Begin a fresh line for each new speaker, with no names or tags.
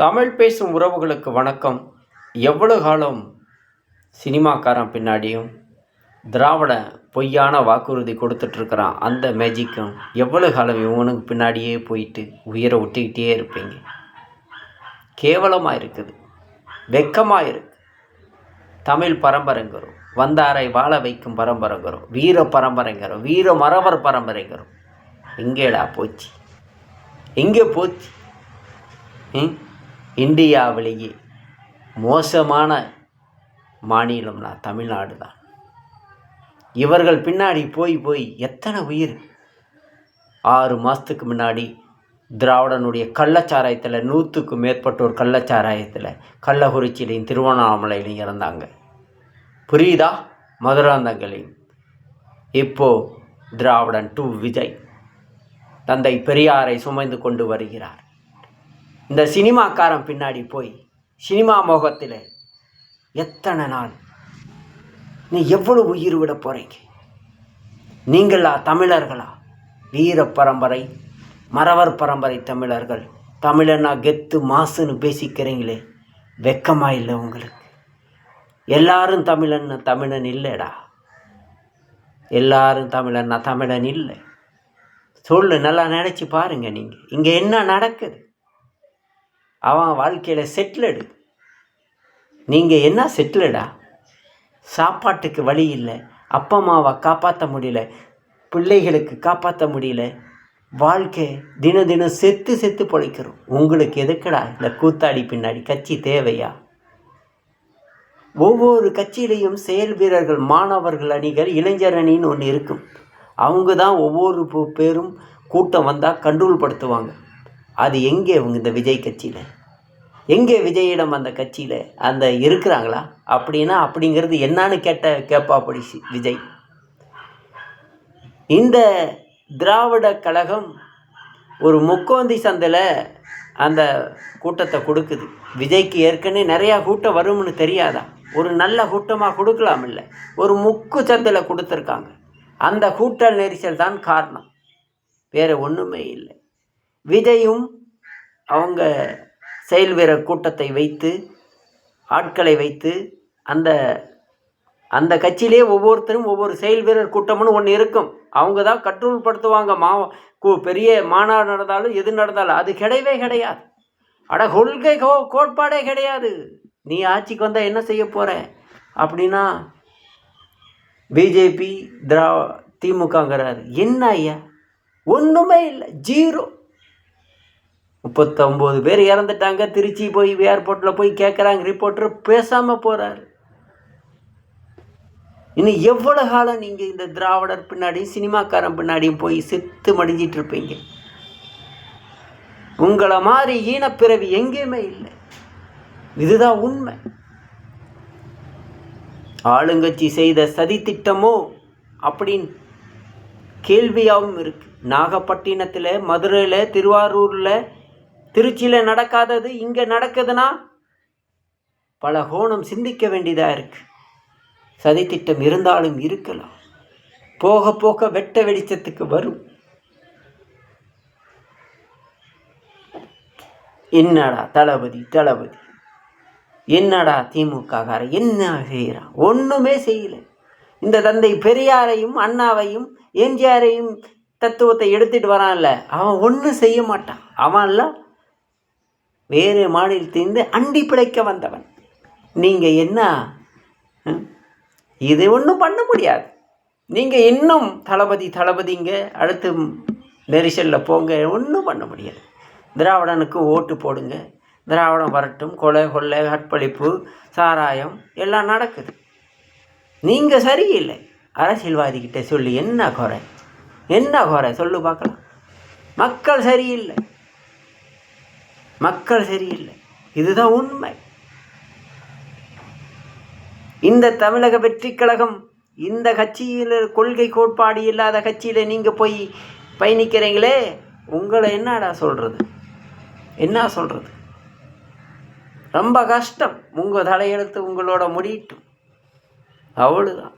தமிழ் பேசும் உறவுகளுக்கு வணக்கம். எவ்வளவு காலம் சினிமாக்காரன் பின்னாடியும் திராவிட பொய்யான வாக்குறுதி கொடுத்துட்ருக்குறான் அந்த மேஜிக்கும். எவ்வளவு காலம் இவனுக்கு பின்னாடியே போயிட்டு உயிரை விட்டுக்கிட்டே இருப்பீங்க. கேவலமாக இருக்குது வெக்கமாக இருக்கு தமிழ் பரம்பரைங்கிறோம். வந்தாரை வாழ வைக்கும் பரம்பரைங்கிறோம். வீர பரம்பரைங்கிறோம். வீர மரவர் பரம்பரைங்கிறோம். எங்கேடா போச்சு. எங்கே போச்சு. ம்? இந்தியாவிலேயே மோசமான மாநிலம்னா தமிழ்நாடு தான். இவர்கள் பின்னாடி போய் போய் எத்தனை உயிர்? ஆறு மாதத்துக்கு முன்னாடி திராவிடனுடைய கள்ளச்சாராயத்தில் நூற்றுக்கும் மேற்பட்டோர் கள்ளச்சாராயத்தில் கள்ளக்குறிச்சியிலையும் திருவண்ணாமலையிலையும் இறந்தாங்க. புரியுதா? மதுராந்தங்களையும் இப்போது திராவிடன் டு விஜய் தந்தை பெரியாரை சுமைந்து கொண்டு வருகிறார். இந்த சினிமாக்காரன் பின்னாடி போய் சினிமா மோகத்தில் எத்தனை நாள்? நீ எவ்வளவு உயிர் விட போகிறீங்க நீங்களா தமிழர்களா? வீர பரம்பரை மறவர் பரம்பரை தமிழர்கள். தமிழனா கெத்து மாசுன்னு பேசிக்கிறீங்களே வெக்கமாக இல்லை உங்களுக்கு? எல்லாரும் தமிழன் தமிழன் இல்லைடா. எல்லாரும் தமிழன்னா தமிழன் இல்லை. சொல்லு நல்லா நினச்சி பாருங்கள் நீங்கள் இங்கே என்ன நடக்குது? அவன் வாழ்க்கையில் செட்டிலடு நீங்கள் என்ன செட்டிலடா சாப்பாட்டுக்கு வழி இல்லை. அப்பா அம்மாவை காப்பாற்ற முடியல. பிள்ளைகளுக்கு காப்பாற்ற முடியல. வாழ்க்கை தினம் தினம் செத்து செத்து பொழைக்கிறோம். உங்களுக்கு எதுக்குடா இந்த கூத்தாடி பின்னாடி? கட்சி தேவையா? ஒவ்வொரு கட்சியிலையும் செயல் வீரர்கள் மாணவர்கள் அணிகள் இளைஞர் அணின்னு ஒன்று இருக்கும். அவங்க தான் ஒவ்வொரு பேரும் கூட்டம் வந்தால் கண்ட்ரோல் படுத்துவாங்க. அது எங்கே அவங்க இந்த விஜய் கட்சியில்? எங்கே விஜயிடம் அந்த கட்சியில் அந்த இருக்கிறாங்களா? அப்படின்னா அப்படிங்கிறது என்னான்னு கேட்ட கேட்பா அப்படி விஜய். இந்த திராவிட கழகம் ஒரு முக்கோந்தி சந்தையில் அந்த கூட்டத்தை கொடுக்குது. விஜய்க்கு ஏற்கனவே நிறையா கூட்டம் வரும்னு தெரியாதா? ஒரு நல்ல கூட்டமாக கொடுக்கலாம் இல்லை ஒரு முக்கு சந்தையில் கொடுத்துருக்காங்க. அந்த கூட்ட நெரிசல் தான் காரணம். வேறு ஒன்றுமே இல்லை. விஜயும் அவங்க செயல் வீரர் கூட்டத்தை வைத்து ஆட்களை வைத்து அந்த அந்த கட்சியிலே ஒவ்வொருத்தரும் ஒவ்வொரு செயல் வீரர் கூட்டம்னு ஒன்று இருக்கும். அவங்க தான் கட்டுப்படுத்துவாங்க. மாவ மா பெரிய மாநாடு நடந்தாலும் எது நடந்தாலும் அது கிடையவே கிடையாது. அட கொள்கை கோ கோட்பாடே கிடையாது. நீ ஆட்சிக்கு வந்தால் என்ன செய்ய போகிற அப்படின்னா பிஜேபி திரா திமுகங்கிறாரு. என்ன ஐயா? ஒன்றுமே இல்லை. ஜீரோ. முப்பத்தொம்போது பேர் இறந்துட்டாங்க. திருச்சி போய் ஏர்போர்ட்டில் போய் கேட்குறாங்க ரிப்போர்ட்டர் பேசாமல் போகிறாரு இன்னும் எவ்வளோ காலம் நீங்கள் இந்த திராவிடர் பின்னாடியும் சினிமாக்காரன் பின்னாடியும் போய் செத்து மடிஞ்சிட்டு இருப்பீங்க? உங்களை மாதிரி ஈனப்பிறவி எங்கேயுமே இல்லை. இதுதான் உண்மை. ஆளுங்கட்சி செய்த சதித்திட்டமோ அப்படின்னு கேள்வியாகவும் இருக்குது நாகப்பட்டினத்தில் மதுரையில் திருவாரூரில் திருச்சியில் நடக்காதது இங்கே நடக்குதுன்னா பல கோணம் சிந்திக்க வேண்டியதாக இருக்குது சதித்திட்டம் இருந்தாலும் இருக்கலாம். போக போக வெட்ட வெளிச்சத்துக்கு வரும். என்னடா தளபதி தளபதி? என்னடா திமுககார என்ன செய்கிறான் ஒன்றுமே செய்யலை. இந்த தந்தை பெரியாரையும் அண்ணாவையும் எம்ஜிஆரையும் தத்துவத்தை எடுத்துட்டு வரான்ல. அவன் ஒன்றும் செய்ய மாட்டான். அவன்லாம் வேறு மாநிலத்திலிருந்து அண்டி பிழைக்க வந்தவன். நீங்கள் என்ன? இது ஒன்றும் பண்ண முடியாது. நீங்கள் இன்னும் தளபதி தளபதிங்க அடுத்து நெரிசலில் போங்க ஒன்றும் பண்ண முடியாது. திராவிடனுக்கு ஓட்டு போடுங்க. திராவிடம் வரட்டும் கொலை கொள்ளை கற்பழிப்பு சாராயம் எல்லாம் நடக்குது. நீங்கள் சரியில்லை. அரசியல்வாதிக்கிட்ட சொல்லி என்ன குறை? என்ன குறை? சொல்லு பார்க்கலாம். மக்கள் சரியில்லை. மக்கள் சரியில்லை. இதுதான் உண்மை. இந்த தமிழக வெற்றி கழகம் இந்த கட்சியில் கொள்கை கோட்பாடு இல்லாத கட்சியில் நீங்கள் போய் பயணிக்கிறீங்களே உங்களை என்னடா சொல்கிறது என்ன சொல்கிறது ரொம்ப கஷ்டம். உங்கள் தலையெழுத்து உங்களோட முடியட்டும். அவ்வளோதான்